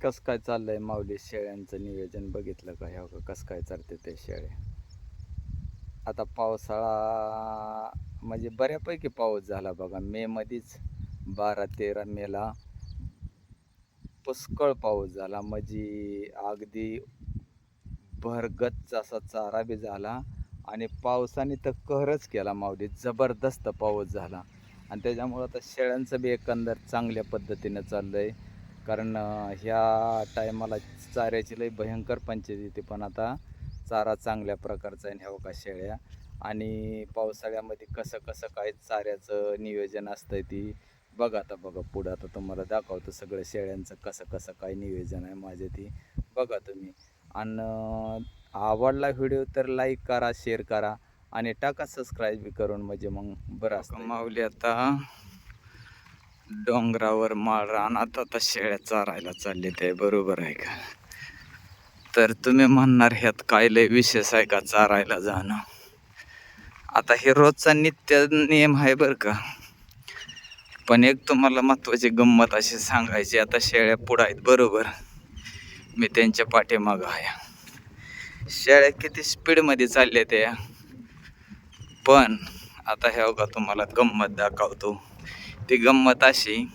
कसं काय चाललंय माऊली शेळ्यांचं नियोजन बघितलं का? ह्या का कसं काय चालते ते शेळे आता पावसाळा म्हणजे बऱ्यापैकी पाऊस झाला बघा. मे मध्येच बारा तेरा मेला पुष्कळ पाऊस झाला. म्हणजे अगदी भरगच्च असा चारा बी झाला आणि पावसाने तर कहरच केला माऊली. जबरदस्त पाऊस झाला. आणि त्याच्यामुळं आता शेळ्यांचं बी एकंदर चांगल्या पद्धतीनं चाललं आहे कारण ह्या टायमाला चाऱ्याची लई भयंकर पंचायत येते पण आता चारा चांगल्या प्रकारचा आहे ह्या का शेळ्या? आणि पावसाळ्यामध्ये कसं कसं काय चाऱ्याचं नियोजन असतंय ती बघा आता बघा पुढं. आता तुम्हाला दाखवतो सगळं शेळ्यांचं कसं कसं काय नियोजन आहे माझे ती. बघा तुम्ही. आणि आवडला व्हिडिओ तर लाईक करा शेअर करा आणि टाका सबस्क्राईब करून म्हणजे मग बरं माऊली आता डोंगरावर माळ रानात आता शेळ्या चारायला चालले ते बरोबर आहे का? तर तुम्ही म्हणणार ह्यात काय लय विशेष आहे का चारायला जाणं? आता हे रोजचा नित्य नियम आहे बरं का. पण एक तुम्हाला महत्त्वाची गंमत अशी सांगायची आता शेळ्या पुढं आहेत. बरोबर. मी त्यांच्या पाठीमागं आहे. शेळ्या किती स्पीडमध्ये चालल्या त्या पण आता हे बघा तुम्हाला गंमत दाखवतो. ती गंमत अशी.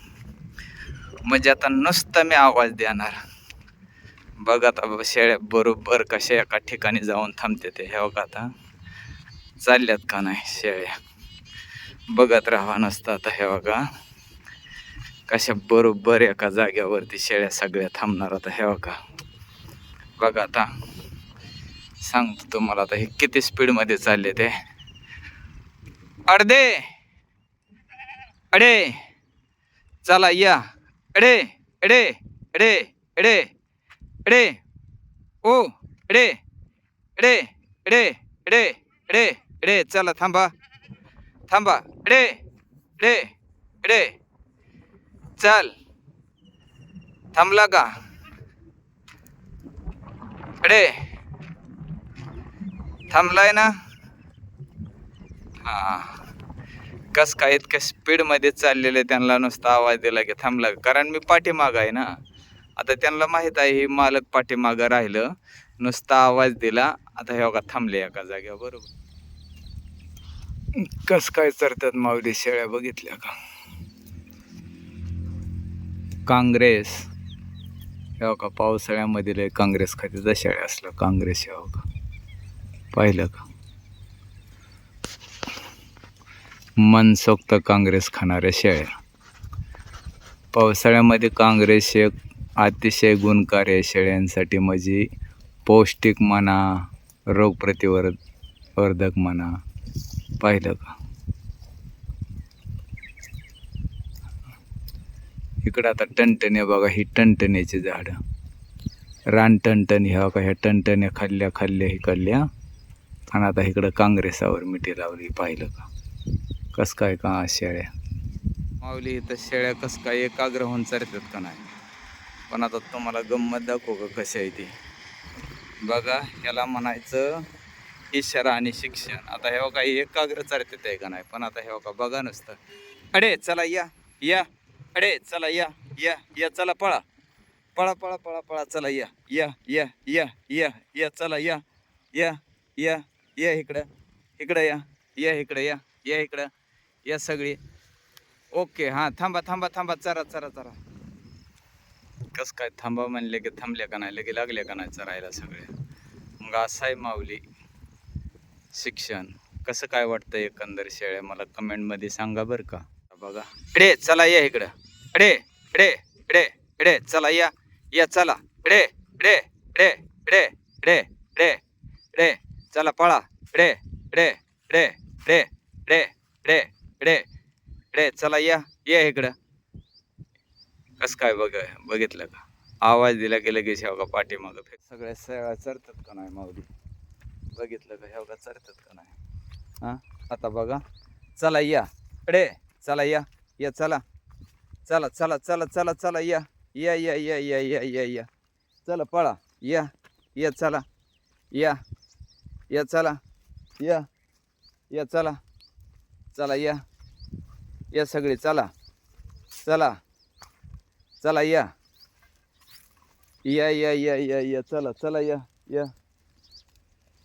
म्हणजे आता नुसतं मी आवाज देणार. बघा आता बाबा शेळ्या बरोबर कशा एका ठिकाणी जाऊन थांबते ते. हे बघा आता. चालल्यात का नाही शेळ्या? बघत राहा नसतं आता हे बघा. कशा बरोबर एका जाग्यावरती शेळ्या सगळ्या थांबणार आता हे बघा. बघा आता. सांगतो तुम्हाला आता हे किती स्पीडमध्ये चालले ते. अर्धे अडे. चला या. अडे अडे अडे अडे अडे. ओ अडे अडे अडे अडे अडे अडे. चला थांबा. थांबा. अडे अडे अडे. चल. थांबला का? अडे. थांबलाय ना? हां. कस काय इतक्या स्पीडमध्ये चाललेले त्यांना नुसता आवाज दिला की थांबला कारण मी पाठीमाग आहे ना. आता त्यांना माहीत आहे हे मालक पाठीमागं राहिलं. नुसता आवाज दिला. आता हे बघा थांबले एका जागेवर बरोबर. कस काय चरतात माऊली शेळ्या बघितल्या का? काँग्रेस. हे बघा पावसाळ्यामध्ये लय काँग्रेस खाते शेळ्या असलं. काँग्रेस हे बघा. पाहिलं का? मनसोक्त काँग्रेस खाणाऱ्या शेळ्या. पावसाळ्यामध्ये काँग्रेस एक अतिशय गुणकारी आहे शेळ्यांसाठी म्हणजे पौष्टिक म्हणा रोगप्रतिवर वर्धक म्हणा पाहिलं का? इकडं आता टणटणे बघा ही टणटण्याची झाडं. रान टणटणी ह्या बघा ह्या टणटण्या खाल्ल्या खाल्ल्या इकडल्या आणि आता इकडं काँग्रेसावर मिठी लावली पाहिलं का? कस काय का शेळ्या माऊली इथं शेळ्या कस काय एकाग्र होऊन चरतात का नाही पण आता तुम्हाला गंमत दाखवू का कशी आहे ती बघा याला म्हणायचं इशारा आणि शिक्षण आता हे काही एकाग्र चरतात आहे का नाही पण आता हे का बघा नसतं अडे चला या या अडे चला या या या चला पळा पळा पळा पळा पळा चला या या या या या या चला या या या या इकडं इकडं या या इकडं या या इकडं या सगळी ओके हां थांबा थांबा थांबा चरा चरा चरा कस काय थांबा म्हणले की थांबले का नाही लगे लागले का नाही चरायला सगळे मग असं आहे माऊली शिक्षण कसं काय वाटतं एकंदर शेळ्या मला कमेंटमध्ये सांगा बरं का बघा अडे चला या इकडं अडे अडे अडे अडे चला या या चला अडे अडे अडे अडे अडे अडे अडे चला पळा अडे अडे अडे अडे अडे अडे इकडे इकडे चला या या इकडं. कसं काय बघ बघितलं का? आवाज दिला की लगेच ह्या का पाठीमागं फेक. सगळ्या सगळ्या चरतात का नाही माऊली? बघितलं का? ह्या का चरतात का नाही? हां? आता बघा. चला या. अडे चला या. या चला. चला चला चला चला चला या. या या या या या या या. चला पळा. या या चला. या या चला. या या चला. चला या. या सगळे चला. चला. चला या. या या या या या. चला चला या या.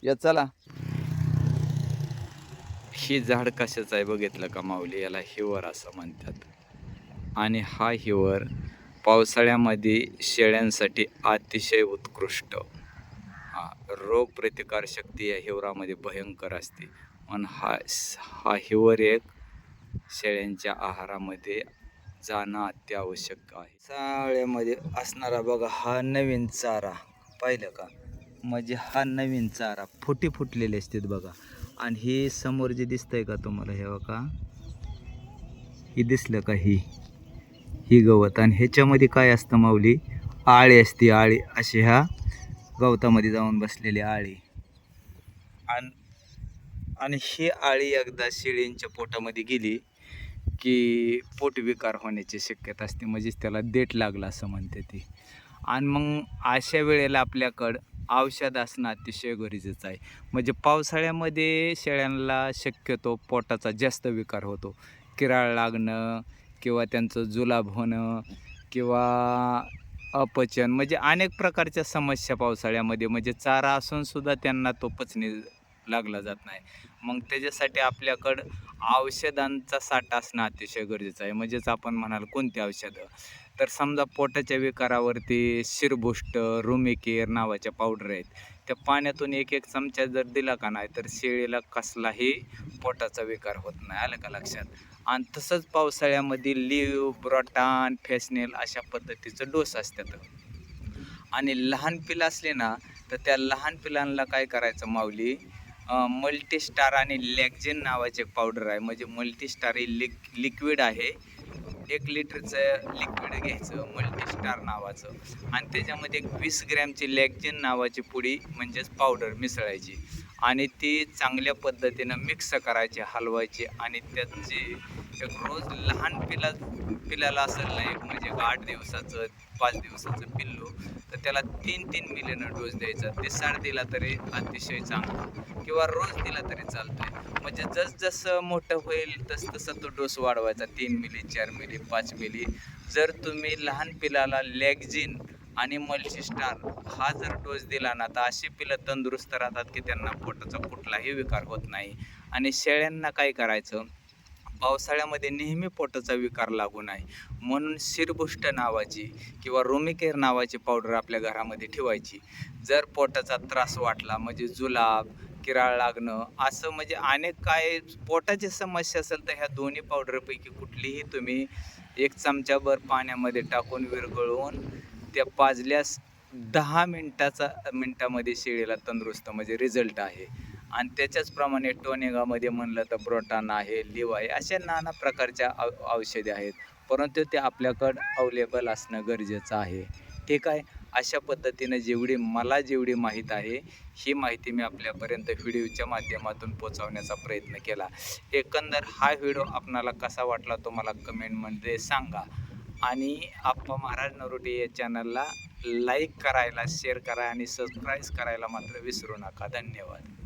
या चला. ही झाड कशाचं आहे बघितलं का माऊली? याला हिवर असं म्हणतात. आणि हा हिवर पावसाळ्यामध्ये शेळ्यांसाठी अतिशय उत्कृष्ट. हा रोग प्रतिकार शक्ती या हिवरामध्ये भयंकर असते. पण हा हा हिवर एक शेळ्यांच्या आहारामध्ये जाणं अत्यावश्यक आहे. चाळ्यामध्ये असणारा बघा हा नवीन चारा. पाहिलं का? म्हणजे हा नवीन चारा फुटी फुटलेले असतात बघा. आणि हे समोर जे दिसतंय का तुम्हाला हे बघा. हे दिसलं का ही? ही गवत. आणि ह्याच्यामध्ये काय असतं माऊली? आळी असते आळी. अशी ह्या गवतामध्ये जाऊन बसलेली आळी. आणि आणि ही आळी एकदा शेळींच्या पोटामध्ये गेली की पोटविकार होण्याची शक्यता असते. म्हणजेच त्याला देठ लागला असं म्हणते ती. आणि मग अशा वेळेला आपल्याकडं औषध असणं अतिशय गरजेचं आहे. म्हणजे पावसाळ्यामध्ये शेळ्यांना शक्यतो पोटाचा जास्त विकार होतो. किराळ लागणं किंवा त्यांचं जुलाब होणं किंवा अपचन म्हणजे अनेक प्रकारच्या समस्या पावसाळ्यामध्ये म्हणजे चारा असूनसुद्धा त्यांना तो पचणे लागला जात नाही. मग त्याच्यासाठी आपल्याकडं औषधांचा साठा असणं अतिशय गरजेचं आहे. म्हणजेच आपण म्हणाल कोणती औषधं? तर समजा पोटाच्या विकारावरती शिरबुष्ट रुमिकेर नावाच्या पावडर आहेत. त्या पाण्यातून एक एक चमचा जर दिला का नाही तर शेळीला कसलाही पोटाचा विकार होत नाही. आलं का लक्षात? आणि तसंच पावसाळ्यामध्ये लिव ब्रॉटान फेसनेल अशा पद्धतीचं डोस असतात. आणि लहान पिलं असले ना तर त्या लहान पिलांना काय करायचं माऊली? मल्टीस्टार आणि लॅक्झिन नावाचे पावडर आहे. म्हणजे मल्टीस्टार हे लिक लिक्विड आहे. एक लिटरचं लिक्विड घ्यायचं मल्टीस्टार नावाचं. आणि त्याच्यामध्ये एक वीस ग्रॅमची लॅक्झिन नावाची पुडी म्हणजेच पावडर मिसळायची. आणि ती चांगल्या पद्धतीनं मिक्स करायची हलवायची. आणि त्याची एक रोज लहान पिला पिल्याला असेल ना एक म्हणजे आठ दिवसाचं पाच दिवसाचं पिल्लू तर त्याला तीन तीन मिलीनं डोस द्यायचा. ते साड दिला तरी अतिशय चांगला. किंवा रोज दिला तरी चालतोय. म्हणजे जसजसं मोठं होईल तस तसं तो डोस वाढवायचा. तीन मिली चार मिली पाच मिली जर तुम्ही लहान पिलाला लॅगझिन आणि मल्टीस्टार हा जर डोस दिला ना तर अशी पिलं तंदुरुस्त राहतात की त्यांना पोटाचा कुठलाही विकार होत नाही. आणि शेळ्यांना काय करायचं? पावसाळ्यामध्ये नेहमी पोटाचा विकार लागू नये. म्हणून शिरबुष्ट नावाची किंवा रोमिकेअर नावाची पावडर आपल्या घरामध्ये ठेवायची. जर पोटाचा त्रास वाटला म्हणजे जुलाब किराळ लागणं असं म्हणजे अनेक काय पोटाची समस्या असेल तर ह्या दोन्ही पावडरपैकी कुठलीही तुम्ही एक चमचाभर पाण्यामध्ये टाकून विरघळवून त्या पाजल्यास दहा मिनटाचा मिनटामध्ये शेळीला तंदुरुस्त म्हणजे रिझल्ट आहे. आणि त्याच्याचप्रमाणे टोनेगामध्ये म्हणलं तर ब्रोटान आहे लिव आहे अशा नाना प्रकारच्या औ औषधे आहेत. परंतु ते आपल्याकडं अवेलेबल असणं गरजेचं आहे. ठीक आहे? अशा पद्धतीनं जेवढी मला जेवढी माहीत आहे ही माहिती मी आपल्यापर्यंत व्हिडिओच्या माध्यमातून पोचवण्याचा प्रयत्न केला. एकंदर हा व्हिडिओ आपणाला कसा वाटला तो मला कमेंटमध्ये सांगा. आणि आप्पा महाराज नरोटे या चॅनलला लाईक करायला शेअर करा आणि सबस्क्राईब करायला मात्र विसरू नका. धन्यवाद.